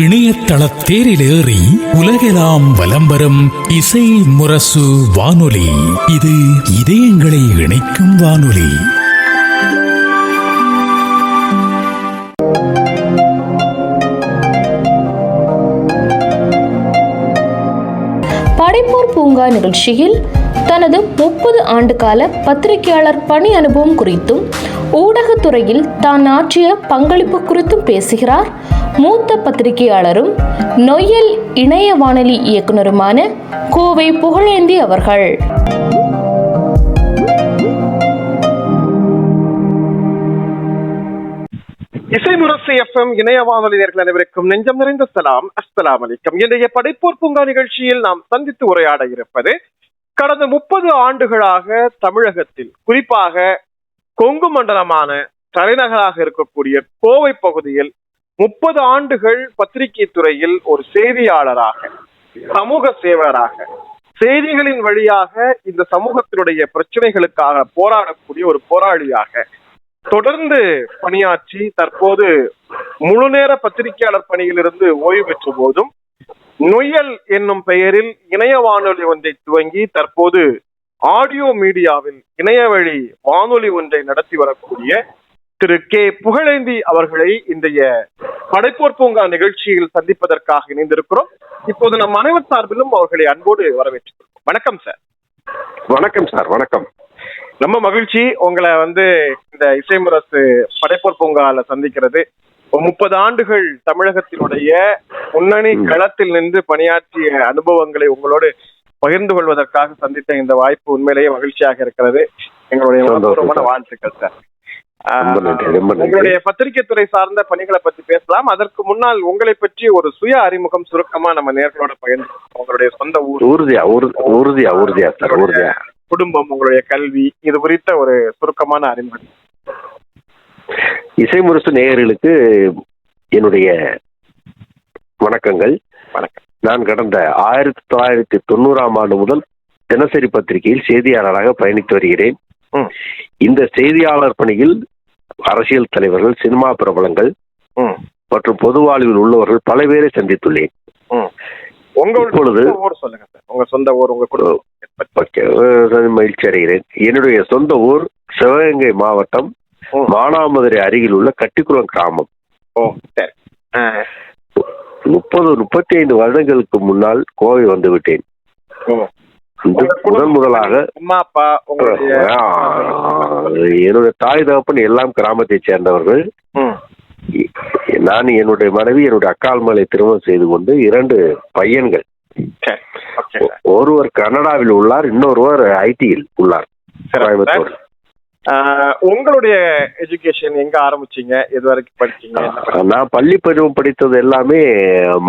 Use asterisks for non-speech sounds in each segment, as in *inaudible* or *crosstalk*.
இணையதள தேரிலேறி உலகெல்லாம் வலம் வரும் இசை முரசு வானொலி. இது இதயங்களை இணைக்கும் வானொலி. படைப்போர் பூங்கா நிகழ்ச்சியில் தனது முப்பது ஆண்டுகால பத்திரிகையாளர் பணி அனுபவம் குறித்தும் ஊடகத்துறையில் தான் ஆற்றிய பங்களிப்பு குறித்தும் பேசுகிறார் மூத்த பத்திரிகையாளரும் நொய்யல் இணைய வானொலி இயக்குனருமான கோவை புகழேந்தி அவர்கள். இசை முரசு எஃப்எம் இணைய வானொலி நேர்கள் அனைவருக்கும் நெஞ்சம் நிறைந்த சலாம். அஸ்ஸலாம் அலிக்கம். இன்றைய படைப்போர் பூங்கா நிகழ்ச்சியில் நாம் சந்தித்து உரையாட இருப்பது கடந்த முப்பது ஆண்டுகளாக தமிழகத்தில் குறிப்பாக கொங்கு மண்டலமான தலைநகராக இருக்கக்கூடிய கோவை பகுதியில் முப்பது ஆண்டுகள் பத்திரிகை துறையில் ஒரு செய்தியாளராக சமூக சேவராக செய்திகளின் வழியாக இந்த சமூகத்தினுடைய பிரச்சனைகளுக்காக போராடக்கூடிய ஒரு போராளியாக தொடர்ந்து பணியாற்றி தற்போது முழு நேர பத்திரிகையாளர் பணியிலிருந்து ஓய்வு பெற்ற போதும் நொயல் என்னும் பெயரில் இணைய வானொலி ஒன்றை துவங்கி தற்போது ஆடியோ மீடியாவில் இணைய வழி வானொலி ஒன்றை நடத்தி வரக்கூடிய திரு கே புகழேந்தி அவர்களை இன்றைய படைப்போர் பூங்கா நிகழ்ச்சியில் சந்திப்பதற்காக இணைந்திருக்கிறோம். இப்போது நம் அனைவர் சார்பிலும் அவர்களை அன்போடு வரவேற்றுக் வணக்கம் சார். வணக்கம் சார். வணக்கம். ரொம்ப மகிழ்ச்சி. உங்களை வந்து இந்த இசை முரசு படைப்போர் பூங்கால சந்திக்கிறது. முப்பது ஆண்டுகள் தமிழகத்தினுடைய முன்னணி களத்தில் நின்று பணியாற்றிய அனுபவங்களை உங்களோடு பகிர்ந்து கொள்வதற்காக சந்தித்த இந்த வாய்ப்பு உண்மையிலேயே மகிழ்ச்சியாக இருக்கிறது. எங்களுடைய. வாழ்த்துக்கள் சார். உங்களுடைய பத்திரிகை துறை சார்ந்த பணிகளை பத்தி பேசலாம். அதற்கு முன்னால் உங்களை பற்றி ஒரு சுய அறிமுகம் சுருக்கமா நம்ம நேர்களோட பகிர்ந்து உங்களுடைய சொந்த ஊர் உறு- உறுதியா உறுதியா சார் உறுதியா குடும்பம் உங்களுடைய கல்வி இது குறித்த ஒரு சுருக்கமான அறிமுகம். இசை முரசு நேயர்களுக்கு என்னுடைய வணக்கங்கள். வணக்கம். நான் கடந்த ஆயிரத்தி தொள்ளாயிரத்தி தொண்ணூறாம் ஆண்டு முதல் தினசரி பத்திரிகையில் செய்தியாளராக பயணித்து வருகிறேன். இந்த செய்தியாளர் பணியில் அரசியல் தலைவர்கள் சினிமா பிரபலங்கள் மற்றும் பொது வாழ்வில் உள்ளவர்கள் பல பேரை சந்தித்துள்ளேன். சொந்த ஊர் சொல்லுங்க சார். உங்க சொந்த ஊர் உங்க குடும்பம் மகிழ்ச்சி அடைகிறேன். என்னுடைய சொந்த ஊர் சிவகங்கை மாவட்டம். மானாமதுரை அருகில் உள்ள கட்டிக்குளம் கிராமம். முப்பது முப்பத்தி ஐந்து வருடங்களுக்கு முன்னால் கோவை வந்து விட்டேன் ஓ. இந்த உங்க முதன் முதலாக அம்மா அப்பா என்னுடைய தாய் தகப்பன் எல்லாம் கிராமத்தைச் சேர்ந்தவர்கள். நான் என்னுடைய மனைவி என்னுடைய அக்கால் மலை திருமணம் செய்து கொண்டு இரண்டு பையன்கள். ஒருவர் கனடாவில் உள்ளார் இன்னொருவர் ஐடியில் உள்ளார் கோயம்புத்தூர். உங்களுடைய எஜுகேஷன் எங்க ஆரம்பிச்சீங்க? எது வரைக்கும் படிச்சீங்க? நான் பள்ளி படித்தது எல்லாமே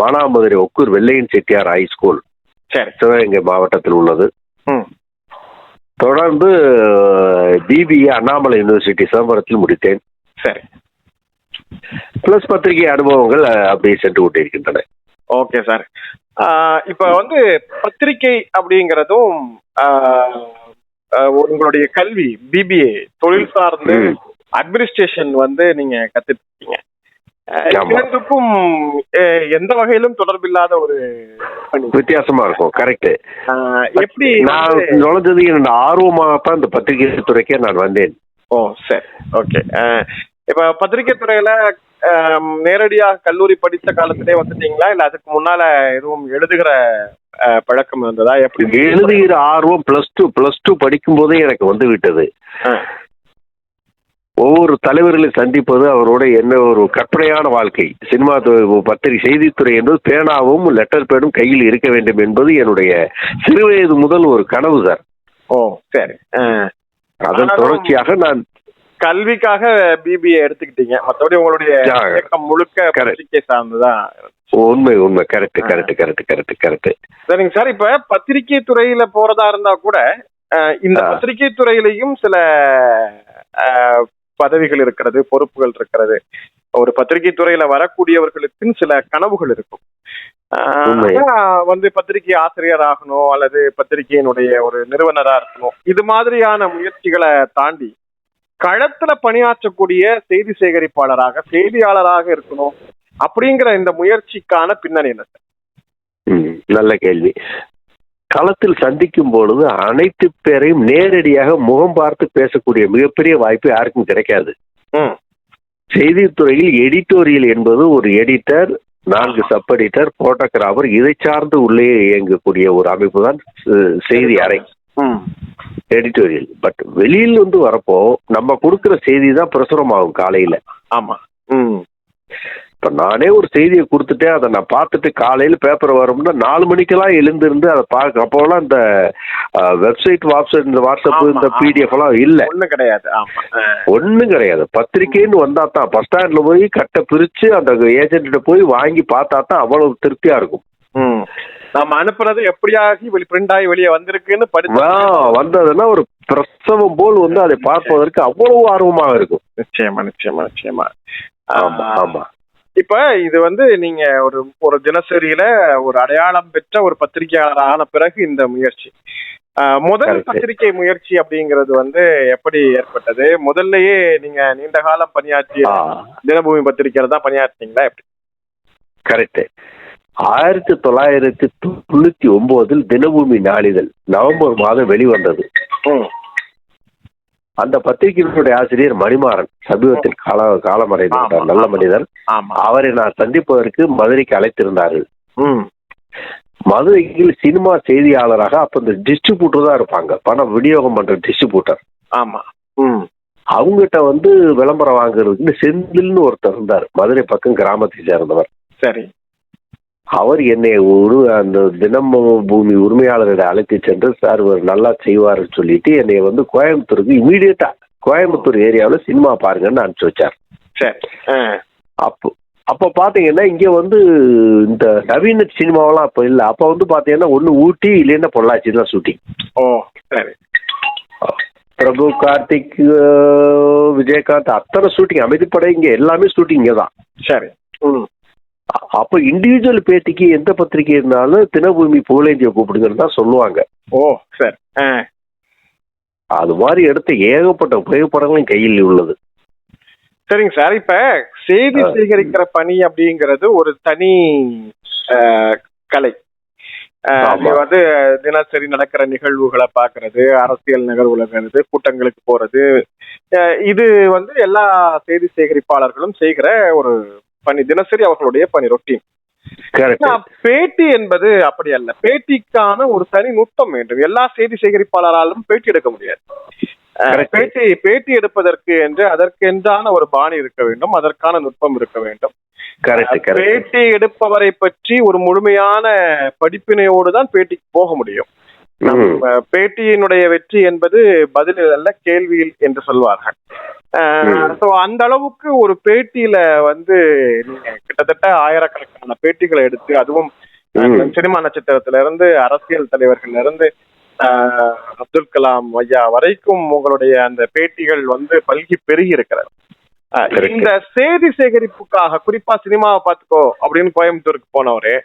மானாமதுரை ஒக்கூர் வெள்ளையன் செட்டியார் ஹை ஸ்கூல் சரி. சிவகங்கை மாவட்டத்தில் உள்ளது. ம், தொடர்ந்து பிபிஏ அண்ணாமலை யூனிவர்சிட்டி சிதம்பரத்தில் முடித்தேன். சரி. பிளஸ் பத்திரிகை அனுபவங்கள் அப்படியே சென்று கொண்டிருக்கின்றன. Okay sir. இப்ப வந்து பத்திரிகை அப்படிங்கிறதும் உங்களுடைய கல்வி பிபிஏ தொழில் சார்ந்து. அட்மினிஸ்ட்ரேஷன் வந்து நீங்க கத்துட்டு இருக்கீங்க. இரண்டுக்கும் எந்த வகையிலும் தொடர்பில்லாத ஒரு வித்தியாசமா இருக்கும் கரெக்ட் எப்படி நான் நுழைஞ்சது என்னோட ஆர்வமாகத்தான் இந்த பத்திரிகை துறைக்கே நான் வந்தேன். ஓ சரி. ஓகே இப்ப பத்திரிகை துறையில நேரடியா கல்லூரி படித்த காலத்திலே வந்துட்டீங்களா? இல்ல அதுக்கு முன்னால எதுவும் எழுதுகிற பழக்கம் இருந்ததா? எப்படி எழுதுகிற ஆர்வம் பிளஸ் டூ பிளஸ் டூ படிக்கும் போதே எனக்கு வந்து விட்டது. ஒவ்வொரு தலைவர்களை சந்திப்பது அவரோட என்ன ஒரு கற்பனையான வாழ்க்கை. சினிமா பத்திரிகை செய்தித்துறை என்பது பேனாவும் லெட்டர் பேடும் கையில் இருக்க வேண்டும் என்பது என்னுடைய சிறுவயது முதல் ஒரு கனவு சார். ஓ சரி. அதன் தொடர்ச்சியாக நான் கல்விக்காக பிபிஏ எடுத்துக்கிட்டீங்க. மத்தபடி உங்களுடைய முழுக்க. பத்திரிகை சார்ந்துதான் உண்மை உண்மை. Correct correct correct correct correct சரிங்க சார். இப்ப பத்திரிகை துறையில போறதா இருந்தா கூட இந்த. பத்திரிகை துறையிலையும் சில பதவிகள் இருக்கிறது பொறுப்புகள் இருக்கிறது. ஒரு பத்திரிகை துறையில வரக்கூடியவர்களுக்கு சில கனவுகள் இருக்கும். வந்து பத்திரிகை ஆசிரியர் ஆகணும் அல்லது பத்திரிகையினுடைய ஒரு நிறுவனரா இருக்கணும் இது மாதிரியான முயற்சிகளை தாண்டி களத்துல பணியாற்றக்கூடிய செய்தி சேகரிப்பாளராக செய்தியாளராக இருக்கணும் அப்படிங்கிற இந்த முயற்சிக்கான பின்னணி என்ன நல்ல கேள்வி. களத்தில் சந்திக்கும் பொழுது அனைத்து பேரையும் நேரடியாக முகம் பார்த்து பேசக்கூடிய மிகப்பெரிய வாய்ப்பு யாருக்கும் கிடைக்காது. ம். செய்தித்துறையில் எடிட்டோரியல் என்பது ஒரு எடிட்டர் நான்கு சப் எடிட்டர் போட்டோகிராஃபர் இதை சார்ந்து உள்ளே இயங்கக்கூடிய ஒரு அமைப்பு தான் செய்தி அறை. ம். எடிட்டோரியல். பட் வெளியில் வந்து வரப்போ நம்ம கொடுக்கிற செய்தி தான் பிரசுரமாகும் காலையில. ஆமா. ம். இப்ப நானே ஒரு செய்தியை கொடுத்துட்டேன். அதை நான் பார்த்துட்டு காலையில பேப்பர் வரும்னா நாலு மணிக்கெல்லாம் எழுந்திருந்து அதை பார்க்க அப்போலாம் இந்த வெப்சைட் வாட்ஸ்அப் இந்த வாட்ஸ்அப் இந்த. பிடிஎஃப் எல்லாம் இல்ல. ஒண்ணும் கிடையாது. ஒண்ணும் கிடையாது. பத்திரிக்கைன்னு வந்தா தான் பஸ் ஸ்டாண்ட்ல போய் கட்டை பிரிச்சு அந்த ஏஜென்ட்ட போய் வாங்கி பார்த்தா தான் அவ்வளவு திருப்தியா இருக்கும். நம்ம அனுப்புறது எப்படியாகி வெளி பிரிண்ட் ஆகி வெளியே வந்திருக்குன்னு படிச்சு வந்ததுன்னா ஒரு பிரசவம் போல் வந்து அதை பார்ப்பதற்கு அவ்வளவு ஆர்வமாக இருக்கும். நிச்சயமா நிச்சயமா நிச்சயமா. ஆமா ஆமா. இப்ப இது வந்து நீங்க ஒரு ஒரு தினசரியில ஒரு அடையாளம் பெற்ற ஒரு பத்திரிகையாளர் ஆன பிறகு இந்த முயற்சி. முதல். பத்திரிகை முயற்சி அப்படிங்கிறது வந்து எப்படி ஏற்பட்டது? முதல்லயே நீங்க நீண்ட காலம் பணியாற்றிய தினபூமி பத்திரிகையில தான் பணியாற்றினீங்களா எப்படி? கரெக்ட் ஆயிரத்தி தொள்ளாயிரத்தி தொண்ணூத்தி ஒன்பதில் தினபூமி நாளிதழ் நவம்பர் மாதம் வெளிவந்தது. அந்த பத்திரிகையினுடைய ஆசிரியர் மணிமாறன் சமீபத்தில் கால காலமடைந்து விட்டார். நல்ல. மனிதர். அவரை நான் சந்திப்பதற்கு மதுரைக்கு அழைத்திருந்தார்கள். ம். மதுரையில் சினிமா செய்தியாளராக அப்ப இந்த டிஸ்ட்ரிபியூட்டர் தான் இருப்பாங்க. பணம் விநியோகம் பண்ற டிஸ்ட்ரிபியூட்டர் ஆமா. ம். அவங்ககிட்ட வந்து விளம்பரம் வாங்குறதுக்கு செந்தில்னு ஒருத்தர் இருந்தார். மதுரை பக்கம் கிராமத்தை சேர்ந்தவர். சரி. அவர் என்னை ஒரு அந்த தினம் பூமி உரிமையாளர்களை அழைத்து சென்று சார் இவர் நல்லா செய்வாருன்னு சொல்லிட்டு என்னை வந்து கோயம்புத்தூருக்கு இமீடியட்டா கோயம்புத்தூர் ஏரியாவில் சினிமா பாருங்கன்னு அனுப்பிச்சு வச்சார். சரி. அப்போ அப்போ பார்த்தீங்கன்னா இங்கே வந்து இந்த நவீன சினிமாவெல்லாம் அப்போ இல்லை. அப்போ வந்து பார்த்தீங்கன்னா ஒன்று ஊட்டி இல்லைன்னா பொள்ளாச்சி தான் ஷூட்டிங். ஓ சரி. பிரபு கார்த்திக் விஜயகாந்த் அத்தனை ஷூட்டிங் அமைதிப்படை இங்கே எல்லாமே ஷூட்டிங் இங்கே தான் சரி. ம். அப்போ இண்டிவிஜுவல் பேட்டிக்கு எந்த பத்திரிகை இருந்தாலும் தினபூமி புகழேந்தியை கூப்பிடுங்கன்னு தான் சொல்லுவாங்க. ஓ சரி. அது மாதிரி எடுத்த ஏகப்பட்ட புகைப்படங்களும் கையில் உள்ளது. சரிங்க சார். இப்ப செய்தி. சேகரிக்கிற பணி அப்படிங்கிறது ஒரு தனி கலை. வந்து தினசரி நடக்கிற நிகழ்வுகளை பாக்குறது அரசியல் நிகழ்வுகிறது கூட்டங்களுக்கு போறது. இது வந்து எல்லா செய்தி சேகரிப்பாளர்களும் செய்கிற ஒரு பணி தினசரி அவர்களுடைய பணி ரொட்டீன். பேட்டி என்பது அப்படி அல்ல. பேட்டிக்கான ஒரு தனி நுட்பம் வேண்டும். எல்லா செய்தி சேகரிப்பாளராலும் பேட்டி எடுக்க முடியாது. பேட்டி பேட்டி எடுப்பதற்கு என்று அதற்கென்றான ஒரு பாணி இருக்க வேண்டும். அதற்கான நுட்பம் இருக்க வேண்டும். பேட்டி எடுப்பவரை பற்றி ஒரு முழுமையான படிப்பினையோடு தான் பேட்டிக்கு போக முடியும். பேட்டியினுடைய வெற்றி என்பது பதிலில் அல்ல கேள்வியில் என்று சொல்வார்கள். ஸோ அந்த அளவுக்கு ஒரு பேட்டியில வந்து நீங்க கிட்டத்தட்ட ஆயிரக்கணக்கான பேட்டிகளை எடுத்து அதுவும். சினிமா நட்சத்திரத்துல இருந்து அரசியல் தலைவர்கள்ல இருந்து அப்துல் கலாம் ஐயா வரைக்கும் உங்களுடைய அந்த பேட்டிகள் வந்து பல்கி பெருகி இருக்கிறது. இந்த செய்தி சேகரிப்புக்காக குறிப்பா சினிமாவை பார்த்துக்கோ அப்படின்னு கோயம்புத்தூருக்கு போனவரு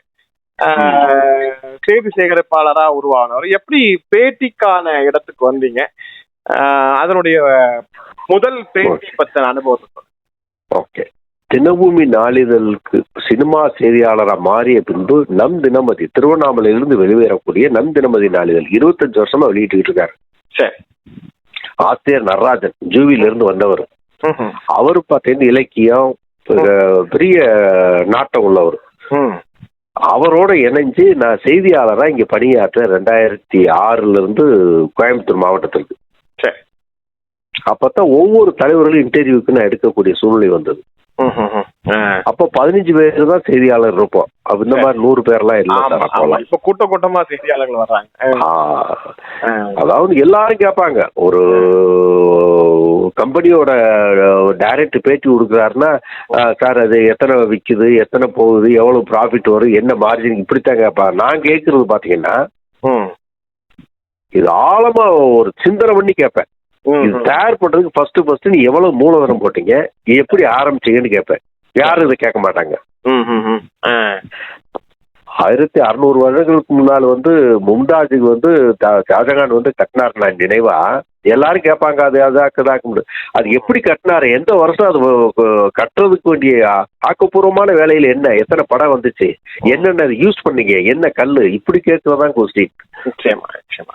ஆஹ், செய்தி சேகரிப்பாளரா உருவானவர் எப்படி பேட்டிக்கான இடத்துக்கு வந்தீங்க அதனுடைய முதல் பேட்டி பத்தின அனுபவத்தை. ஓகே. தினபூமி நாளிதழுக்கு சினிமா செய்தியாளரா மாறிய பின்பு நம் தினமதி திருவண்ணாமலையிலிருந்து வெளிவரக்கூடிய நம் தினமதி நாளிதழ் இருபத்தஞ்சு வருஷமா வெளியிட்டு இருக்காரு. சரி. ஆசிரியர் நடராஜன் ஜூவில இருந்து வந்தவர். அவர் பார்த்தீங்கன்னா இலக்கியம் பெரிய நாட்டம் உள்ளவர். ம். அவரோட இணைஞ்சு நான் செய்தியாளரா இங்க பணியாற்ற ரெண்டாயிரத்தி ஆறுல இருந்து கோயம்புத்தூர் மாவட்டத்திற்கு. அப்பதான் ஒவ்வொரு தலைவர்களும் இன்டர்வியூக்கு நான் எடுக்கக்கூடிய சூழ்நிலை வந்தது. அப்ப பதினஞ்சு பேர் தான் செய்தியாளர் இருப்போம் அப்ப இந்த மாதிரி நூறு பேர்லாம் இல்ல. இப்ப கூட்ட கூட்டமா செய்தியாளர்கள் வர்றாங்க. அதாவது எல்லாரும் கேட்பாங்க ஒரு கம்பெனியோட டைரக்ட் பேட்டி கொடுக்குறாருன்னா சார் அது எத்தனை விக்குது எத்தனை போகுது எவ்வளவு ப்ராஃபிட் வரும் என்ன மார்ஜின் இப்படித்தான் கேட்பாங்க நான் கேட்கறது பாத்தீங்கன்னா. இது ஆழமா ஒரு சிந்தனை பண்ணி கேட்பேன். இது தயார் பண்றதுக்கு ஃபர்ஸ்ட் ஃபர்ஸ்ட் நீ எவ்வளவு மூலதனம் போட்டீங்க? எப்படி ஆரம்பிச்சீங்கன்னு கேட்பேன் யாரும் இதை கேட்க மாட்டாங்க. ஆயிரத்தி அறுநூறு வருடங்களுக்கு முன்னால் வந்து மும்தாஜுக்கு வந்து ஷாஜகான் வந்து கட்டினார் நான் நினைவா. எல்லாரும் கேட்பாங்க அது அதாக்குதாக்கு அது எப்படி கட்டினாரு? எந்த வருஷம் அது கட்டுறதுக்கு வேண்டிய ஆக்கப்பூர்வமான வேலையில என்ன? எத்தனை படம் வந்துச்சு? என்னென்ன யூஸ் பண்ணீங்க? என்ன கல்லு? இப்படி கேட்கறதான் கொஸ்டின் நிச்சயமா நிச்சயமா.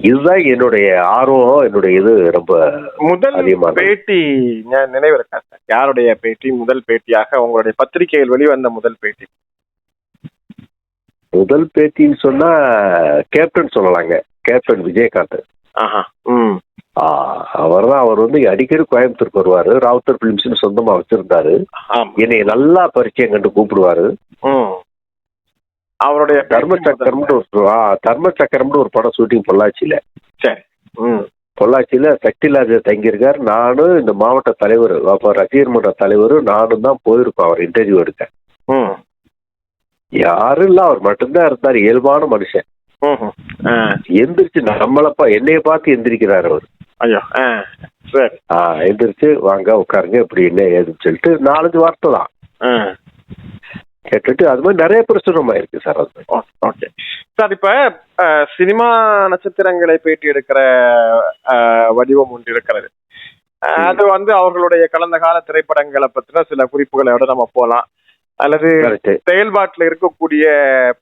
இதுதான் என்னுடைய ஆர்வம் என்னுடைய இது ரொம்ப முதல். பேட்டி நினைவு இருக்கா சார். யாருடைய பேட்டி? முதல் பேட்டியாக உங்களுடைய பத்திரிகையில் வெளிவந்த முதல் பேட்டி. முதல் பேட்டின்னு சொன்னா கேப்டன் சொல்லலாங்க. கேப்டன் விஜயகாந்த். ஆஹா. ம். அவர் தான் அவர் வந்து அடிக்கடி கோயம்புத்தூருக்கு வருவாரு. ராவுத்தர் பிலிம்ஸ்னு சொந்தமா வச்சிருந்தாரு. என்னை நல்லா பரிச்சயம் கண்டு கூப்பிடுவாரு. ம். அவருடைய தர்ம சக்கரம்னு ஒரு ஆ, தர்ம சக்கரம்னு ஒரு படம் ஷூட்டிங் பொள்ளாச்சியில. பொள்ளாச்சியில சக்திலாஜ் தங்கியிருக்கார். நானும் இந்த மாவட்ட தலைவர் அப்ப ரசிகர் மன்ற தலைவர் நானும் தான் போயிருக்கோம் அவர் இன்டர்வியூ எடுக்க. ம். யாரும் இல்ல அவர் மட்டும்தான் இருந்தார் இயல்பான மனுஷன். எந்திரிச்சு நம்மளப்பா என்னைய பார்த்து எந்திரிக்கிறார் அவர். ஐயோ. சரி. ஆ எந்திரிச்சு வாங்க உட்காருங்க இப்படி என்ன ஏதுன்னு சொல்லிட்டு நாலஞ்சு வார்த்தை தான். கேட்டுட்டு அது மாதிரி நிறைய பிரசுரமா இருக்கு சார் அது ஓகே. சார் இப்ப சினிமா நட்சத்திரங்களை பேட்டி எடுக்கிற வடிவம் ஒன்று இருக்கிறது. அது வந்து அவர்களுடைய கடந்த கால திரைப்படங்களை பத்தின சில குறிப்புகளோட நம்ம போலாம் அல்லது செயல்பாட்டுல இருக்கக்கூடிய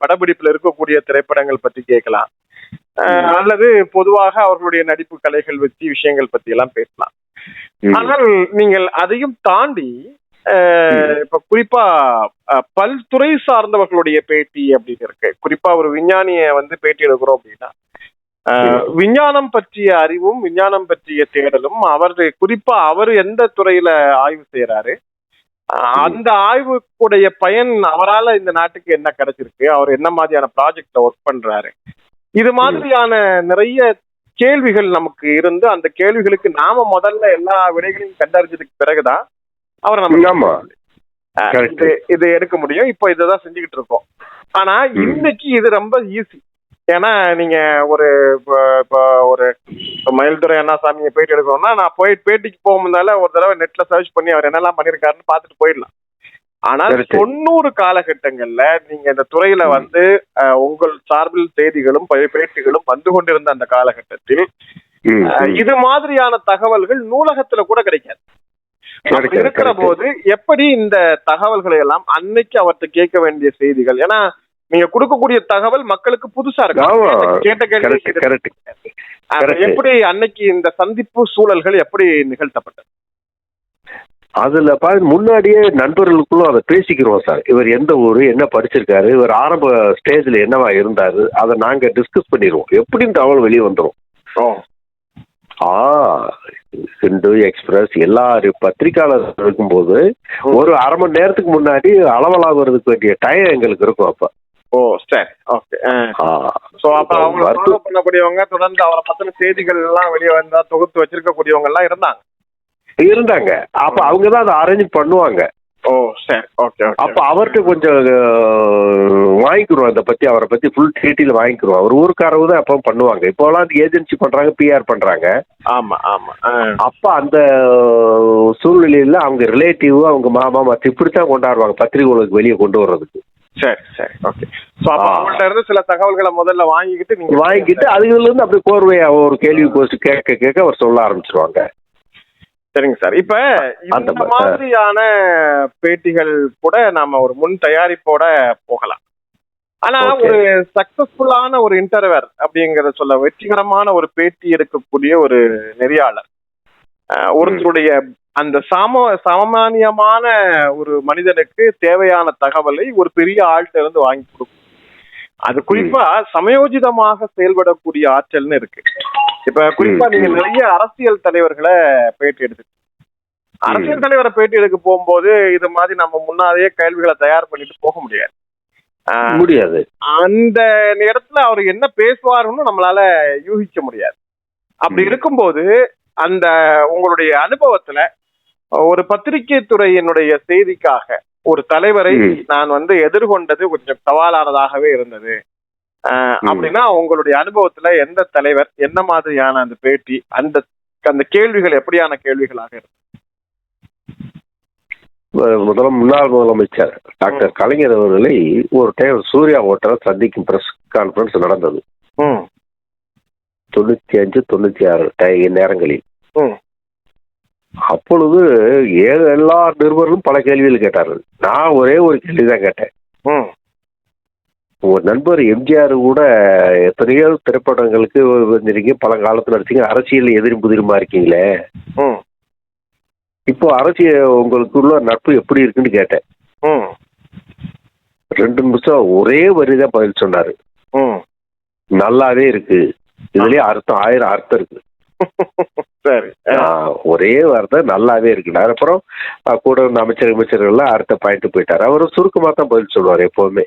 படப்பிடிப்புல இருக்கக்கூடிய திரைப்படங்கள் பத்தி கேட்கலாம். அல்லது பொதுவாக அவர்களுடைய நடிப்பு கலைகள் பத்தி விஷயங்கள் பத்தி எல்லாம் பேசலாம். ஆனால் நீங்கள் அதையும் தாண்டி இப்ப குறிப்பா பல்துறை சார்ந்தவர்களுடைய பேட்டி அப்படின்னு இருக்கு. குறிப்பா ஒரு விஞ்ஞானிய வந்து பேட்டி எடுக்கிறோம் அப்படின்னா விஞ்ஞானம் பற்றிய அறிவும் விஞ்ஞானம் பற்றிய தேடலும் அவர் குறிப்பா அவர் எந்த துறையில ஆய்வு செய்யறாரு அந்த ஆய்வுக்குடைய பயன் அவரால இந்த நாட்டுக்கு என்ன கிடைச்சிருக்கு? அவர் என்ன மாதிரியான ப்ராஜெக்ட்ல ஒர்க் பண்றாரு? இது மாதிரியான நிறைய கேள்விகள் நமக்கு இருந்து அந்த கேள்விகளுக்கு நாம முதல்ல எல்லா விடைகளையும் கண்டறிஞ்சதுக்கு பிறகுதான் அவரை நம்ம. இது எடுக்க முடியும். இப்போ இதுதான் செஞ்சுக்கிட்டு இருக்கோம். ஆனா. இன்னைக்கு இது ரொம்ப ஈஸி ஏன்னா நீங்க ஒரு இப்போ இப்போ ஒரு மயில்துறை அண்ணாசாமியை பேட்டி எடுக்கணும்னா நான் போய் பேட்டிக்கு போக முன்னால ஒரு தடவை நெட்ல சர்ச் பண்ணி அவர் என்னெல்லாம் பண்ணிருக்காருன்னு பார்த்துட்டு போயிடலாம் ஆனால். தொண்ணூறு காலகட்டங்கள்ல நீங்க இந்த துறையில. வந்து உங்கள் சார்பில் செய்திகளும் பேட்டிகளும் வந்து கொண்டிருந்த அந்த காலகட்டத்தில். இது மாதிரியான தகவல்கள் நூலகத்துல கூட கிடைக்காது இருக்கிற. போது எப்படி இந்த தகவல்களை எல்லாம் அன்னைக்கு அவர்கிட்ட கேட்க வேண்டிய செய்திகள் ஏன்னா நீங்க கொடுக்கக்கூடிய தகவல் மக்களுக்கு புதுசா. இருக்கு? கேட்ட கேள்வி. எப்படி அன்னைக்கு இந்த சந்திப்பு சூழல்கள் எப்படி நிகழ்த்தப்பட்டது? அதுல பாரு முன்னாடியே நண்பர்களுக்குள்ள அதை பேசிக்கிறோம் சார். இவர் எந்த ஊரு என்ன படிச்சிருக்காரு இவர் ஆரம்ப ஸ்டேஜ்ல என்னவா இருந்தாரு அதை நாங்க டிஸ்கஸ் பண்ணிடுவோம். எப்படின்னு தகவல் வெளியே வந்துடும் ஆ ஹிந்து எக்ஸ்பிரஸ் எல்லா பத்திரிகையாளர் இருக்கும்போது ஒரு அரை மணி நேரத்துக்கு முன்னாடி அளவலாகிறதுக்கு வேண்டிய டைம் எங்களுக்கு இருக்கும் அப்ப. ஓ சரி. ஓகே. சோ அப்ப அவங்க ஃபாலோ பண்ணக்கூடியவங்க தொடர்ந்து அவரை பத்தின செய்திகள் எல்லாம் வெளியே வந்தா தொகுத்து வச்சிருக்கக்கூடியவங்க எல்லாம் இருந்தாங்க. இருந்தாங்க. அப்ப அவங்க தான் அதை அரேஞ்ச் பண்ணுவாங்க. ஓ சரி. ஓகே அப்ப அவர்கிட்ட கொஞ்சம் அஹ், வாங்கிக்கிறோம். இதை பத்தி அவரை பத்தி ஃபுல் டீட்டெயில் வாங்கிக்கிறோம். அவர் ஊருக்காரவு தான் அப்போ பண்ணுவாங்க. இப்போலாம் ஏஜென்சி பண்றாங்க பிஆர் பண்றாங்க. ஆமா ஆமா. அப்ப அந்த சூழ்நிலையில அவங்க ரிலேட்டிவ் அவங்க மாமா மற்ற இப்படித்தான் கொண்டாடுவாங்க பத்திரிகைகளுக்கு வெளியே கொண்டு வர்றதுக்கு. சரி சரி ஓகே சோ அப்ப. அவங்கள்ட்ட இருந்து சில தகவல்களை முதல்ல வாங்கிக்கிட்டு நீங்க வாங்கிட்டு அதுல இருந்து அப்படியே கோர்வையா ஒரு கேள்வி கோர்ஸ் கேட்க கேட்க அவர் சொல்ல ஆரம்பிச்சிருவாங்க. சரிங்க சார். இப்ப அந்த மாதிரியான பேட்டிகள் கூட நாம ஒரு முன் தயாரிப்போட போகலாம். ஆனா. ஒரு சக்சஸ்ஃபுல்லான ஒரு இன்டர்வர் அப்படிங்கறத சொல்ல வெற்றிகரமான ஒரு பேட்டி எடுக்கக்கூடிய ஒரு நெறியாளர் ஒருத்தருடைய அந்த சாம சாமானியமான ஒரு மனிதனுக்கு தேவையான தகவலை ஒரு பெரிய ஆள்கிட்ட இருந்து வாங்கி கொடுக்கும். அது குறிப்பா சமயோஜிதமாக செயல்படக்கூடிய ஆற்றல்னு இருக்கு. இப்ப குறிப்பா நீங்க. நிறைய அரசியல் தலைவர்களை பேட்டி எடுத்து அரசியல் தலைவரை பேட்டி எடுக்க போகும்போது இது மாதிரி நம்ம முன்னாடியே கேள்விகளை தயார் பண்ணிட்டு போக முடியாது. முடியாது. அந்த இடத்துல அவர் என்ன பேசுவாருன்னு நம்மளால யூகிக்க முடியாது. அப்படி. இருக்கும்போது அந்த உங்களுடைய அனுபவத்துல ஒரு பத்திரிகை துறையினுடைய செய்திக்காக ஒரு தலைவரை. நான் வந்து எதிர்கொண்டது கொஞ்சம் சவாலானதாகவே இருந்தது. அப்படின்னா உங்களுடைய அனுபவத்துல எந்த தலைவர் என்ன மாதிரியான அந்த பேட்டி அந்த அந்த கேள்விகள் எப்படியான கேள்விகளாக இருக்கு அஹ் முதலம் முன்னாள் முதலமைச்சர் டாக்டர் கலைஞர் அவர்களை ஒரு டைம் சூர்யா ஹோட்டல் சந்திக்கும் பிரஸ் கான்ஃபரன்ஸ் நடந்தது. தொண்ணூத்தி அஞ்சு தொண்ணூத்தி ஆறு நேரங்களில். அப்பொழுது ஏ- எல்லா நிருபர்களும் பல கேள்விகள் கேட்டார்கள். நான் ஒரே ஒரு கேள்வி தான் கேட்டேன். ம். ஒரு நண்பர் எம்ஜிஆர் கூட எத்தனையோ திரைப்படங்களுக்கு வந்திருக்கீங்க. பல காலத்துல நடிச்சீங்க. அரசியல் எதிரி புதிருமா இருக்கீங்களே? ம். இப்போ அரசியல் உங்களுக்குள்ள நட்பு எப்படி இருக்குன்னு கேட்டேன். ம். ரெண்டு நிமிஷம் ஒரே வரி தான் பதில் சொன்னாரு. ம். நல்லாவே இருக்கு. இதுலயே அர்த்தம் ஆயிரம் அர்த்தம் இருக்கு. *laughs* சரி. ஒரே வார்த்தை நல்லாவே இருக்கு அப்புறம் கூட இருந்த அமைச்சர் அமைச்சர்கள்லாம் அடுத்த பாயிண்ட் போயிட்டாரு. அவரு சுருக்கமா தான் பதில் சொல்லுவாரு எப்பவுமே.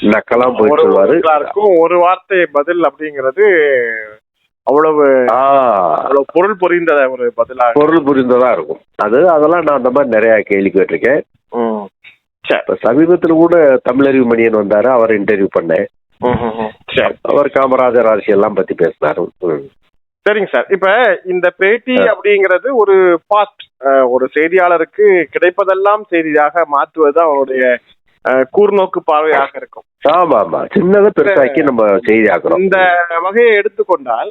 நக்கெல்லாம் ஒரு பதில் சொல்லுவாரு. ஒரு வார்த்தை பதில் அப்படிங்கிறது அவ்வளவு பொருள் பொறிந்த ஒரு பதிலாக. பொருள் புரிந்ததா இருக்கும். அது அதெல்லாம் நான் அந்த மாதிரி நிறைய கேள்வி கேட்டிருக்கேன். சமீபத்துல கூட தமிழறிவு மணியன் வந்தாரு. அவர் இன்டர்வியூ பண்ணேன். அவர் காமராஜர் அரசியல்லாம் பத்தி பேசினாரு. சரிங்க சார் இப்ப இந்த பேட்டி அப்படிங்கிறது ஒரு பாஸ்ட் ஒரு செய்தியாளருக்கு கிடைப்பதெல்லாம் செய்தியாக மாற்றுவது அவருடைய கூர்நோக்கு பார்வையாக இருக்கும் ஆமா ஆமா சின்னதை பெருசாக்கி நம்ம செய்தி ஆக்குறோம் இந்த வகையை எடுத்துக்கொண்டால்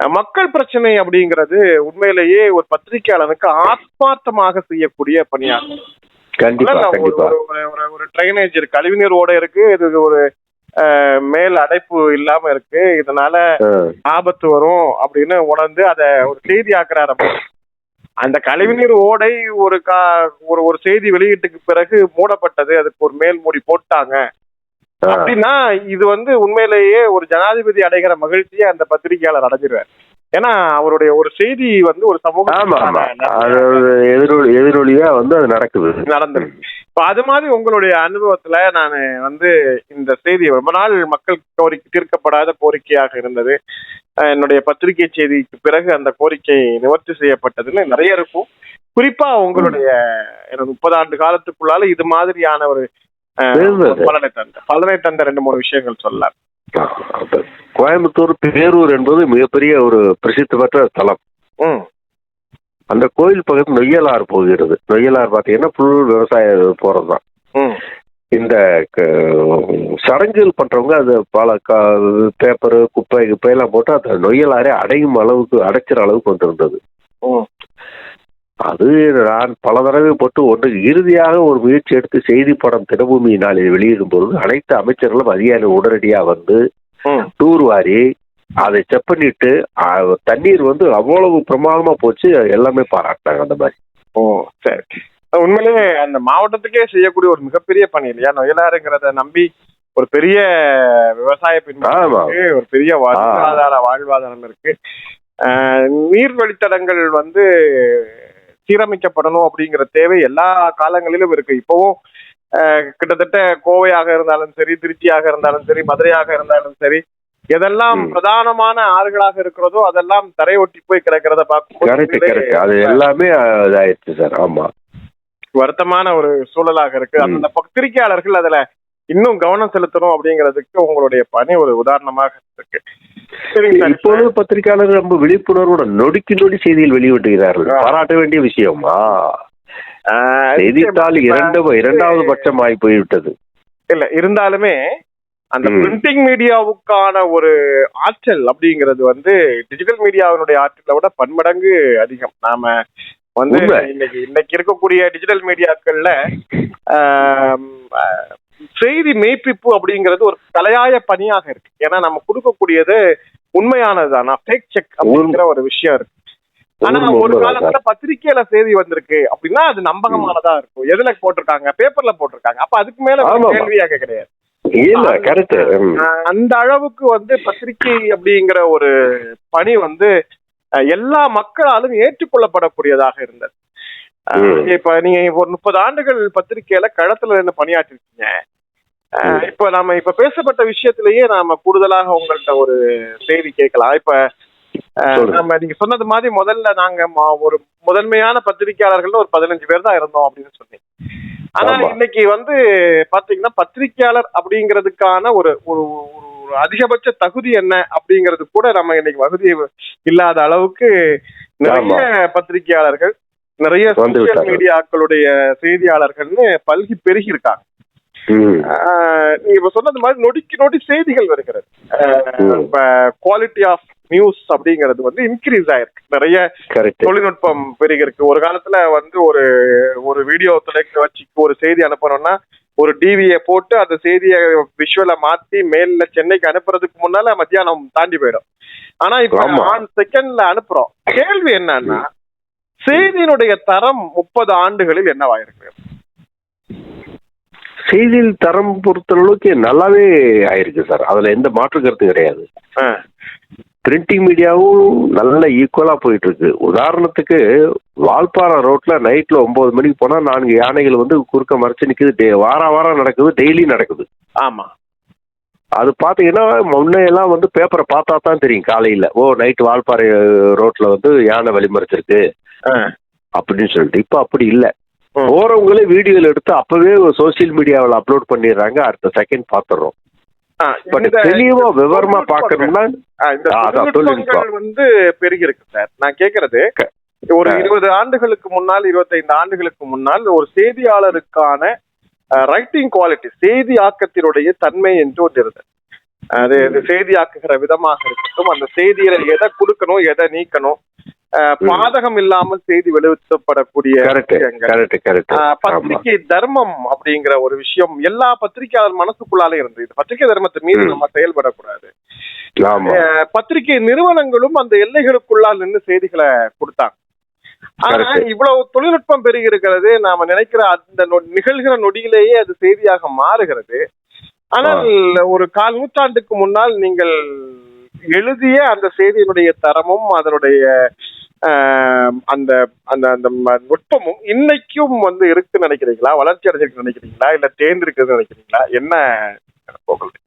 மக்கள் பிரச்சனை அப்படிங்கிறது உண்மையிலேயே ஒரு பத்திரிகையாளனுக்கு ஆத்மார்த்தமாக செய்யக்கூடிய பணியாகும் ஒரு- ட்ரைனேஜ் இருக்கு கழிவுநீர் ஓடை இருக்கு இது ஒரு மேல் அடைப்பு இல்லாம இருக்கு. இதனால ஆபத்து வரும் அப்படின்னு உணர்ந்து அதை ஒரு செய்தி ஆக்குறாரு. அந்த கழிவுநீர் ஓடை ஒரு கா ஒரு ஒரு செய்தி வெளியீட்டுக்கு பிறகு மூடப்பட்டது. அதுக்கு ஒரு மேல் மூடி போட்டாங்க. அப்படின்னா இது வந்து உண்மையிலேயே ஒரு ஜனாதிபதி அடைகிற மகிழ்ச்சியை அந்த பத்திரிகையாளர் அடைஞ்சிருவார். ஏன்னா அவருடைய ஒரு செய்தி வந்து ஒரு சமூக எதிரொலியா வந்து அது நடக்குது. நடந்திருக்கு இப்ப அது மாதிரி உங்களுடைய அனுபவத்துல நான் வந்து இந்த செய்தி ரொம்ப நாள் மக்கள் கோரிக்கை தீர்க்கப்படாத கோரிக்கையாக இருந்தது. என்னுடைய பத்திரிகை செய்திக்கு பிறகு அந்த கோரிக்கை நிவர்த்தி செய்யப்பட்டதுன்னு நிறைய இருக்கும். குறிப்பா உங்களுடைய முப்பது ஆண்டு காலத்துக்குள்ளால இது மாதிரியான ஒரு பலனை தந்த பலனை தந்த ரெண்டு மூணு விஷயங்கள் சொல்லலாம். கோயம்புத்தூர் பேரூர் என்பது மிகப்பெரிய ஒரு பிரசித்தி பெற்ற தலம் அந்த கோயில் பக்கத்து நொய்யலாறு போகிறது. நொய்யலாறு பார்த்தீங்கன்னா ஃபுல் விவசாய போறது தான். இந்த க- சடங்குகள் பண்றவங்க அது பல பேப்பர் குப்பை குப்பை எல்லாம் போட்டு அந்த நொய்யலாரே அடையும் அளவுக்கு அடைச்சிற அளவுக்கு வந்திருந்தது. அது நான் பல தடவை போட்டு ஒன்று இறுதியாக ஒரு முயற்சி எடுத்து செய்தி படம் தினபூமி நாளில் வெளியிடும் பொழுது அனைத்து அமைச்சர்களும் அதிகாரிகள் உடனடியாக வந்து டூர் வாரி அதை செக் பண்ணிட்டு தண்ணீர் வந்து அவ்வளவு பிரமாதமா போச்சு எல்லாமே பாராட்டினாங்க அந்த மாதிரி. ஓ சரி. உண்மையிலேயே அந்த மாவட்டத்துக்கே செய்யக்கூடிய ஒரு மிகப்பெரிய பணி இல்லையா? நொயலாறுங்கிறத நம்பி ஒரு பெரிய விவசாய. இருக்கு ஒரு பெரிய வாழ்வாதார வாழ்வாதாரம் இருக்கு. நீர் வழித்தடங்கள் வந்து சீரமைக்கப்படணும் அப்படிங்கிற தேவை எல்லா காலங்களிலும் இருக்கு. இப்பவும் கிட்டத்தட்ட கோவையாக இருந்தாலும் சரி திருச்சியாக இருந்தாலும் சரி மதுரையாக இருந்தாலும் சரி எதெல்லாம். பிரதானமான ஆறுகளாக இருக்கிறதோ அதெல்லாம் தரையொட்டி போய் கிடக்கிறத கரெக்ட் அது எல்லாமே இதாயிடுச்சு சார். ஆமா. வருத்தமான ஒரு சூழலாக இருக்கு. அந்த பத்திரிகையாளர்கள் அதுல இன்னும் கவனம் செலுத்தணும் அப்படிங்கிறதுக்கு உங்களுடைய பணி ஒரு உதாரணமாக இருக்கு. இப்பொழுது பத்திரிகையாளர்கள் ரொம்ப விழிப்புணர்வோட நொடிக்கு நொடி செய்திகள் வெளியிட்டுகிறார்கள் ஆ. பாராட்ட வேண்டிய விஷயமா செய்தித்தாள் இரண்டு இரண்டாவது பட்சமாய் போய்விட்டது இல்ல இருந்தாலுமே அந்த. பிரிண்டிங் மீடியாவுக்கான ஒரு ஆற்றல் அப்படிங்கிறது வந்து டிஜிட்டல் மீடியாவினுடைய ஆற்றலை விட பன்மடங்கு அதிகம் நாம வந்து. இன்னைக்கு இன்னைக்கு இருக்கக்கூடிய டிஜிட்டல் மீடியாக்கள்ல செய்தி மெய்ப்பிப்பு அப்படிங்கிறது ஒரு தலையாய பணியாக இருக்கு. ஏன்னா நம்ம கொடுக்கக்கூடியது உண்மையானதுதான். ஃபேக் செக் அப்படிங்கிற ஒரு விஷயம் இருக்கு. ஆனா ஒரு காலத்துல பத்திரிக்கையில செய்தி வந்திருக்கு அப்படின்னா அது நம்பகமானதா இருக்கும். எதுல போட்டிருக்காங்க? பேப்பர்ல போட்டிருக்காங்க. அப்ப அதுக்கு மேல. கேள்வியாக கிடையாது. இல்ல கரெக்ட் ஆஹ் அந்த அளவுக்கு வந்து பத்திரிகை அப்படிங்கிற ஒரு பணி வந்து எல்லா மக்களாலும் ஏற்றுக்கொள்ளப்படக்கூடியதாக இருந்தது. இப்ப நீங்க ஒரு முப்பது ஆண்டுகள் பத்திரிகையில களத்துல இருந்து பணியாற்றிருக்கீங்க. இப்ப நாம இப்ப பேசப்பட்ட விஷயத்திலேயே நாம கூடுதலாக உங்கள்ட்ட ஒரு செய்தி கேட்கலாம் இப்ப. நம்ம நீங்க சொன்னது மாதிரி முதல்ல நாங்க ஒரு முதன்மையான பத்திரிகையாளர்கள் ஒரு பதினஞ்சு பேர் தான் இருந்தோம் அப்படின்னு சொன்னீங்க ஆனா. இன்னைக்கு வந்து பாத்தீங்கன்னா பத்திரிகையாளர் அப்படிங்கிறதுக்கான ஒரு ஒரு அதிகபட்ச தகுதி என்ன அப்படிங்கிறது கூட நம்ம இன்னைக்கு வசதி இல்லாத அளவுக்கு நிறைய பத்திரிகையாளர்கள் நிறைய சோசியல். மீடியாக்களுடைய செய்தியாளர்கள்னு பல்கி பெருகி இருக்காங்க நீங்க இப்ப சொன்னது மாதிரி நொடிக்கு நொடி செய்திகள் வருகிறது. குவாலிட்டி ஆஃப் நியூஸ் அப்படிங்கிறது வந்து இன்க்ரீஸ் ஆயிருக்கு. நிறைய தொழில்நுட்பம் பெருகிருக்கு. ஒரு காலத்துல வந்து ஒரு ஒரு வீடியோ தொலைக்காட்சி ஒரு செய்தி அனுப்பணும்னா ஒரு டிவியை போட்டு அந்த செய்தியை விஷுவலை மாத்தி மேல்ல சென்னைக்கு அனுப்புறதுக்கு முன்னால மத்தியானம் தாண்டி போயிடும். ஆனா இப்ப. ஆன் செகண்ட்ல அனுப்புறோம். கேள்வி என்னன்னா செய்தியினுடைய தரம் முப்பது ஆண்டுகளில் என்னவாயிருக்கு? செய்தியில் தரம் பொறுத்தளவுக்கு நல்லாவே ஆயிருக்கு சார். அதுல எந்த மாற்று கருத்து கிடையாது. பிரிண்டிங் மீடியாவும் நல்ல ஈக்குவலா போயிட்டு இருக்கு உதாரணத்துக்கு வால்பாறை ரோட்ல நைட்ல ஒன்பது மணிக்கு போனா நான்கு யானைகள் வந்து குறுக்க மறைச்சு நிக்குது. டே- வாரம் வாரம் நடக்குது டெய்லி நடக்குது. ஆமா. அது பாத்தீங்கன்னா முன்னையெல்லாம் வந்து பேப்பரை பார்த்தா தான் தெரியும். காலையில ஓ நைட் வால்பாறை ரோட்ல வந்து யானை வழிமறைச்சிருக்கு. அப்படின்னு சொல்லிட்டு. இப்ப அப்படி இல்ல. போறவங்களே வீடியோல எடுத்து அப்பவே சோசியல் மீடியாவில் அப்லோட் பண்ணிடுறாங்க. அடுத்த செகண்ட் பாத்துறோம். தெளிவா விவரமா தொழில்நுட்பங்கள் வந்து பெருகி இருக்கு சார். நான் கேக்குறது ஒரு. இருபது ஆண்டுகளுக்கு முன்னால் இருபத்தைந்து ஆண்டுகளுக்கு முன்னால் ஒரு செய்தியாளருக்கான ரைட்டிங் குவாலிட்டி செய்தி ஆக்கத்தினுடைய தன்மை என்று ஒன்று இருந்தது. அது அது செய்தி ஆக்குகிற விதமாக இருக்கட்டும் அந்த செய்தியில எதை கொடுக்கணும் எதை நீக்கணும். பாதகம் இல்லாமல் செய்தி வெளிப்படுத்தப்படக்கூடிய பத்திரிகை தர்மம் அப்படிங்கிற ஒரு விஷயம் எல்லா பத்திரிகையாளர் மனசுக்குள்ளாலே இருந்தது. இது பத்திரிகை தர்மத்தை மீறி. நம்ம செயல்படக்கூடாது. பத்திரிகை நிறுவனங்களும் அந்த எல்லைகளுக்குள்ளால் நின்று செய்திகளை கொடுத்தாங்க. ஆனா. இவ்வளவு தொழில்நுட்பம் பெருகி இருக்கிறது. நாம நினைக்கிற அந்த நிகழ்கிற நொடியிலேயே அது செய்தியாக மாறுகிறது. ஆனால் ஒரு கால் நூற்றாண்டுக்கு முன்னால் நீங்கள் எழுதிய அந்த செய்தியினுடைய தரமும் அதனுடைய அந்த அந்த அந்த நுட்பமும் இன்னைக்கும் வந்து இருக்குன்னு நினைக்கிறீங்களா? வளர்ச்சி அடைஞ்சிருக்கு நினைக்கிறீங்களா? இல்ல தேர்ந்திருக்குன்னு நினைக்கிறீங்களா? என்ன உங்களுக்கு?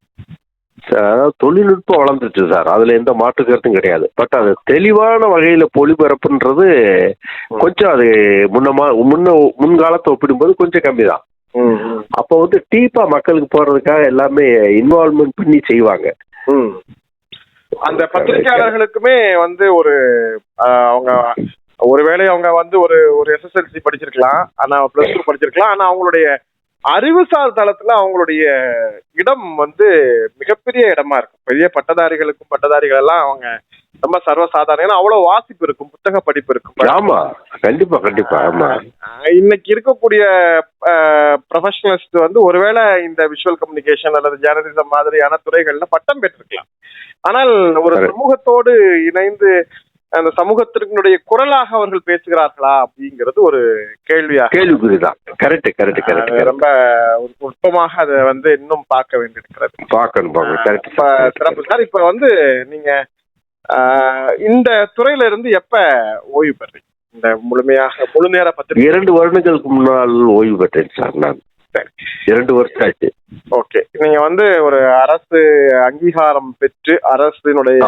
அதாவது தொழில்நுட்பம் வளர்ந்துருச்சு சார். அதுல எந்த மாற்று கருத்தும் கிடையாது. பட் அது தெளிவான வகையில ஒளிபரப்புன்றது கொஞ்சம் அது முன்னமா முன்ன முன்காலத்தை ஒப்பிடும்போது கொஞ்சம் கம்மி தான் அப்போ வந்து டீப்பா மக்களுக்கு போறதுக்காக எல்லாமே இன்வால்மெண்ட் பண்ணி செய்வாங்க. அந்த பத்திரிகையாளர்களுக்குமே வந்து ஒரு அவங்க ஒருவேளை அவங்க வந்து ஒரு ஒரு எஸ்எஸ்எல்சி படிச்சிருக்கலாம் ஆனா பிளஸ் டூ படிச்சிருக்கலாம் ஆனா அவங்களுடைய அறிவுசார் தளத்துல அவங்களுடைய இடம் வந்து மிகப்பெரிய இடமா இருக்கும் பெரிய பட்டதாரிகளுக்கும் பட்டதாரிகள் எல்லாம் அவங்க ரொம்ப சர்வசாதாரண அவ்வளவு வாசிப்பு இருக்கும் புத்தக படிப்பு இருக்கும். ஆமா கண்டிப்பா கண்டிப்பா ஆமா. இன்னைக்கு இருக்கக்கூடிய ப்ரொஃபஷனலிஸ்ட் வந்து ஒருவேளை இந்த விஷுவல் கம்யூனிகேஷன் அல்லது ஜேர்னலிசம் மாதிரியான துறைகள்ல பட்டம் பெற்றிருக்கலாம். ஆனால் ஒரு. சமூகத்தோடு இணைந்து அந்த சமூகத்தினுடைய குரலாக அவர்கள் பேசுகிறார்களா அப்படிங்கிறது ஒரு கேள்வியாக கேள்விக்குறிதான். கரெக்ட் கரெக்ட் கரெக்ட் ரொம்ப நுட்பமாக அதை வந்து இன்னும் பார்க்க வேண்டியிருக்கிறது. பார்க்கணும் பார்க்கணும். சிறப்பு. சார் இப்ப வந்து நீங்க இந்த துறையில இருந்து எப்ப ஓய்வு பெறீங்க இந்த முழுமையாக முழு நேர பத்திரிகை. இரண்டு வருடங்களுக்கு முன்னால் ஓய்வு பெற்றேன் சார் நான். இரண்டு வருஷம் ஆச்சு. ஓகே நீங்க வந்து ஒரு அரசு அங்கீகாரம் பெற்று அரசினுடைய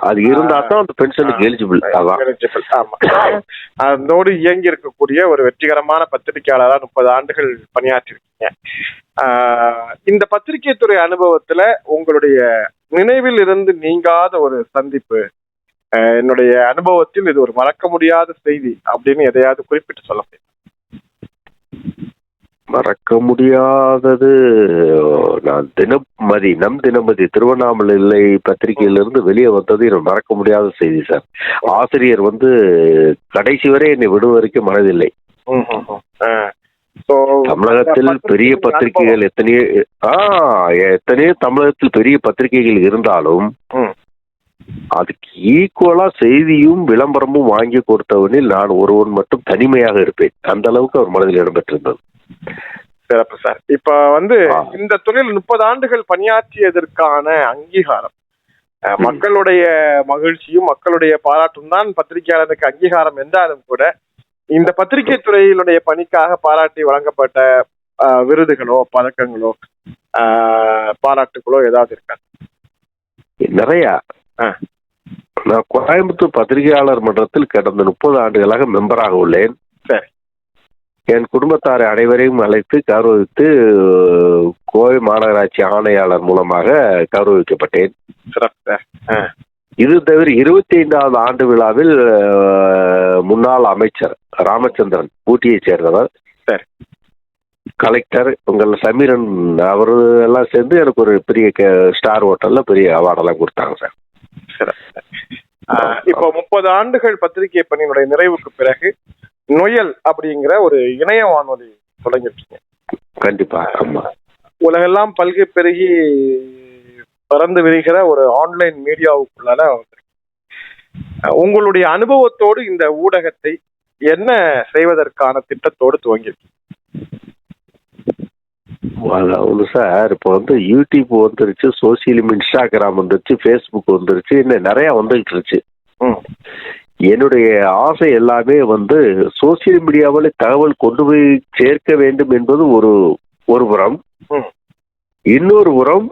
அது இருந்தா தான் அந்த பென்ஷனுக்கு எலிஜிபிள் eligible. ஆமா. அதோடு இயங்கி இருக்கக்கூடிய ஒரு வெற்றிகரமான பத்திரிகையாளரா முப்பது ஆண்டுகள் பணியாற்றிருக்கீங்க. ஆஹ் இந்த பத்திரிகை துறை அனுபவத்துல உங்களுடைய நினைவில் இருந்து நீங்காத ஒரு சந்திப்பு என்னுடைய அனுபவத்தில் இது ஒரு மறக்க முடியாத செய்தி அப்படின்னு எதையாவது குறிப்பிட்டு சொல்ல முடியும்? மறக்க முடியாதது. நான் தினமதி நம் தினமதி திருவண்ணாமலை பத்திரிகையிலிருந்து வெளியே வந்தது. எனக்கு மறக்க முடியாத செய்தி சார். ஆசிரியர் வந்து கடைசி வரை என்னை விடும் வரைக்கும் மனதில்லை. தமிழகத்தில் பெரிய பத்திரிகைகள் எத்தனையோ ஆ எத்தனையோ தமிழகத்தில் பெரிய பத்திரிகைகள் இருந்தாலும். அதுக்கு ஈக்குவலா செய்தியும் விளம்பரமும் வாங்கி கொடுத்தவனில் நான் ஒருவன் மட்டும் தனிமையாக இருப்பேன். அந்த அளவுக்கு அவர் மனதில் இடம்பெற்றிருந்தது சிறப்பு சார் இப்ப வந்து. இந்த தொழில் முப்பது ஆண்டுகள் பணியாற்றியதற்கான அங்கீகாரம். மக்களுடைய மகிழ்ச்சியும் மக்களுடைய பாராட்டும் தான் பத்திரிகையாளருக்கு அங்கீகாரம் என்றாலும் கூட இந்த பத்திரிகை துறையினுடைய பணிக்காக பாராட்டி வழங்கப்பட்ட விருதுகளோ பதக்கங்களோ பாராட்டுகளோ ஏதாவது இருக்கா நிறைய. நான் கோயம்புத்தூர் பத்திரிகையாளர் மன்றத்தில் கடந்த முப்பது ஆண்டுகளாக மெம்பராக உள்ளேன் சரி. என் குடும்பத்தாரை அனைவரையும் அழைத்து கௌரவித்து கோவை மாநகராட்சி ஆணையாளர் மூலமாக கௌரவிக்கப்பட்டேன். இது தவிர இருபத்தி ஐந்தாவது ஆண்டு விழாவில் முன்னாள் அமைச்சர் ராமச்சந்திரன் ஊட்டியை சேர்ந்தவர். சரி. கலெக்டர் உங்கள் சமீரன் அவர் எல்லாம் சேர்ந்து எனக்கு ஒரு பெரிய ஸ்டார் ஹோட்டல்ல பெரிய அவார்டெல்லாம் கொடுத்தாங்க சார். இப்போ முப்பது ஆண்டுகள் பத்திரிகை பணியினுடைய நிறைவுக்கு பிறகு நொயல் அப்படிங்கிற ஒரு இணைய வானொலி தொடங்கிருக்கீங்க கண்டிப்பா ஆமா. உலகெல்லாம் பல்கி பெருகி பறந்து விரிகிற ஒரு ஆன்லைன் மீடியாவுக்குள்ளால உங்களுடைய அனுபவத்தோடு இந்த ஊடகத்தை என்ன செய்வதற்கான திட்டத்தோடு துவங்கியிருக்கு? அதாவது சார் இப்போ வந்து யூடியூப் வந்துருச்சு சோசியல் இன்ஸ்டாகிராம் வந்துருச்சு ஃபேஸ்புக் வந்துருச்சு இன்னும் நிறைய வந்துகிட்டு இருச்சு. என்னுடைய ஆசை எல்லாமே வந்து சோசியல் மீடியாவில் தகவல் கொண்டு போய் சேர்க்க வேண்டும் என்பது ஒரு ஒரு புறம் ம். இன்னொரு புறம்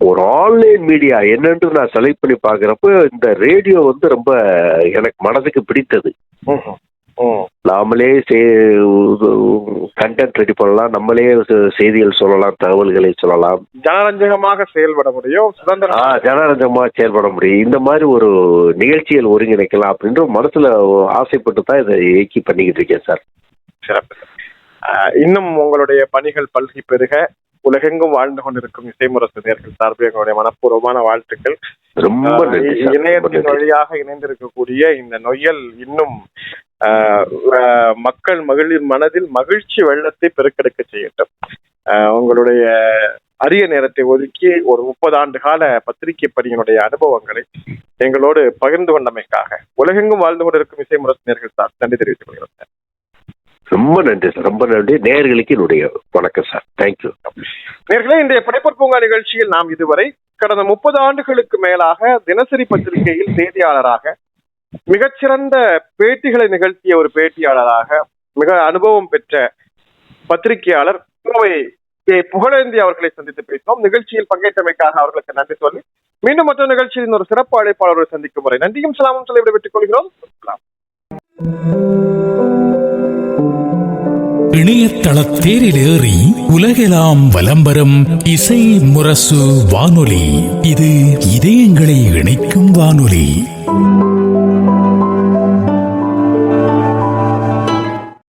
ஒரு ஆன்லைன் மீடியா என்னன்னு நான் செலக்ட் பண்ணி பார்க்குறப்ப இந்த ரேடியோ வந்து ரொம்ப எனக்கு மனதுக்கு பிடித்தது. நாமளே கண்டென்ட் ரெடி பண்ணலாம். நம்மளே செய்திகள் சொல்லலாம் தகவல்களை சொல்லலாம். ஜனரஞ்சகமாக செயல்பட முடியும் சுதந்திர ஆ ஜனரஞ்சமா செயல்பட முடியும். இந்த மாதிரி ஒரு நிகழ்ச்சிகள் ஒருங்கிணைக்கலாம் அப்படின்ற மனசுல ஆசைப்பட்டு தான் இதை இயக்கி பண்ணிக்கிட்டு இருக்கேன் சார். சிறப்பு. இன்னும் உங்களுடைய பணிகள் பல்கி பெருக உலகெங்கும் வாழ்ந்து கொண்டிருக்கும் இசைமுரசு நேர்கள் சார்பில் எங்களுடைய மனப்பூர்வமான வாழ்த்துக்கள். ரொம்ப இணையத்தின். வழியாக இணைந்திருக்கக்கூடிய இந்த நொய்யல் இன்னும் மக்கள் மகளிர் மனதில் மகிழ்ச்சி வெள்ளத்தை பெருக்கெடுக்க செய்யட்டும். உங்களுடைய அரிய நேரத்தை ஒதுக்கி ஒரு முப்பது ஆண்டு கால பத்திரிகை பணியினுடைய அனுபவங்களை எங்களோடு பகிர்ந்து கொண்டமைக்காக உலகெங்கும் வாழ்ந்து கொண்டிருக்கும் இசைமுரசு நேர்கள் சார் நன்றி தெரிவித்துக் கொள்கிறோம் சார். ரொம்ப நன்றி சார் ரொம்ப நன்றி. நேர்களுக்கு என்னுடைய வணக்கம் சார். தேங்க்யூ நேர்களே இன்றைய படைப்பர் பூங்கா நிகழ்ச்சியில் நாம் இதுவரை கடந்த முப்பது ஆண்டுகளுக்கு மேலாக தினசரி பத்திரிகையில் செய்தியாளராக மிகச்சிறந்த பேட்டிகளை நிகழ்த்திய ஒரு பேட்டியாளராக மிக அனுபவம் பெற்ற பத்திரிகையாளர் கோவை கே. புகழேந்தி அவர்களை சந்தித்து பேசினோம் நிகழ்ச்சியில் பங்கேற்றமைக்காக அவர்களுக்கு நன்றி சொல்லி மீண்டும் மற்றொரு நிகழ்ச்சியில் இன்னொரு சிறப்பு அழைப்பாளரை சந்திக்கும் முறை நன்றியும் சலாமும் சொல்லி விடைபெற்றுக் கொள்கிறோம் சலாம். இணையதள தேரிலேறி உலகெல்லாம் உலகெலாம் வலம்பரம் இசை முரசு வானொலி இது இதயங்களை இணைக்கும் வானொலி